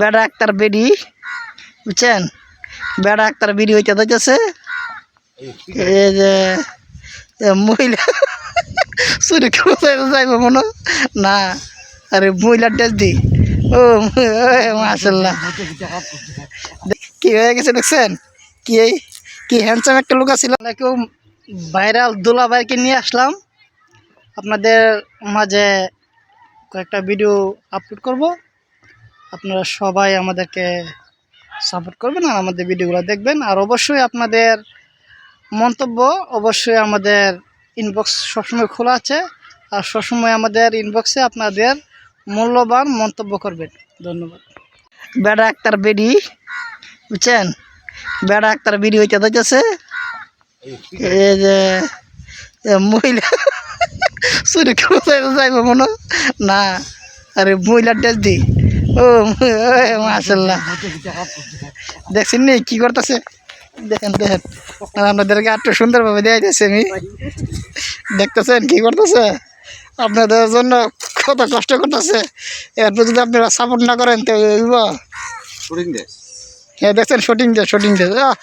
বেড়া একটার বেডি, বুঝছেন? বেড়া একটার বিড়ি হইতে যাইতেছে। এই যে মহিলা, চুরি কোথায় যাইব মনে না, আরে মহিলার ড্রেস দি। ও মাসাল্লাহ কি হয়ে গেছে দেখছেন? কি কি হ্যান্ডসাম একটা লোক আছিল। কেউ ভাইরাল দোলা ভাইকে নিয়ে আসলাম। আপনাদের মাঝে কয়েকটা ভিডিও আপলোড করব। আপনারা সবাই আমাদেরকে সাপোর্ট করবেন আর আমাদের ভিডিওগুলো দেখবেন। আর অবশ্যই আপনাদের মন্তব্য অবশ্যই আমাদের ইনবক্স সবসময় খোলা আছে। আর সবসময় আমাদের ইনবক্সে আপনাদের মূল্যবান মন্তব্য করবেন। ধন্যবাদ। বেড়া একটার বেডি, বুঝছেন? বেড়া একটার বিড়ি হইতে যাইতেছে। এই যে মহিলা কোথায় যাইব মনে? না, আরে মহিলার ড্রেস দি। ও মাসাল্লাহ দেখছেন নি কি করতেছে? দেখেন দেখেন। আপনাদেরকে একটু সুন্দরভাবে দেওয়া যাচ্ছে আমি। দেখতেছেন? কি করতেছে? আপনাদের জন্য কত কষ্ট করতেছে। এরপর যদি আপনারা সাপোর্ট না করেন তো হ্যাঁ দেখছেন? শুটিং দিয়ে শুটিং আহ!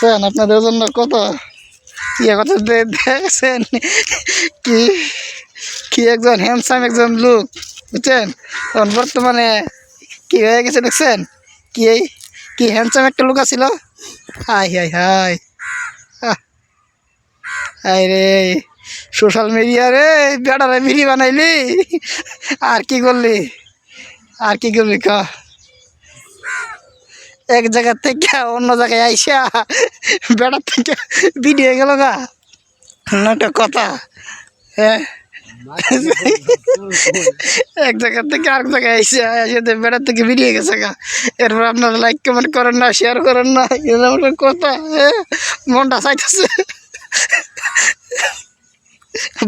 দেখছেন? আপনাদের জন্য কত ইয়ে কথা দেখছেন? কি কি একজন হ্যান্ডসাম একজন লোক। বুঝছেন? এখন বর্তমানে কি হয়ে গেছে দেখছেন? কি এই, কি হ্যান্ডসাম একটা লোক আছিল? Hi hi hi. হাই রে সোশ্যাল মিডিয়া রে বেড়ারে ভিডিও বানাইলি। আর কি করলি? আর কি করবি ক? এক জায়গা থেকে অন্য জায়গায় আইসা বেড়ার থেকে ভিডিও গেল গা। না একটা কথা হ্যাঁ? এক জায়গা থেকে আরেক জায়গায় আইসা এসে বেড়ার থেকে বেরিয়ে গেছে গা। এরপর আপনারা লাইক কমেন্ট করেন না শেয়ার করেন না। এটা কথা মনটা চাইতেছে।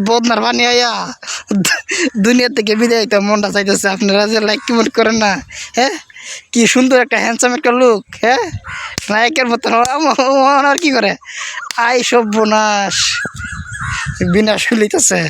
বদনার পানি আয়া, দুনিয়া থেকে বিদায় তো মনটা চাইতেছে। আপনারা যে লাইক কমেন্ট করেন না হ্যাঁ কি সুন্দর একটা হ্যান্ডসাম একটা লুক হ্যাঁ নায়কের মতন। আর কি করে? আই সব বোনাস বিনাশ খুলিতেছে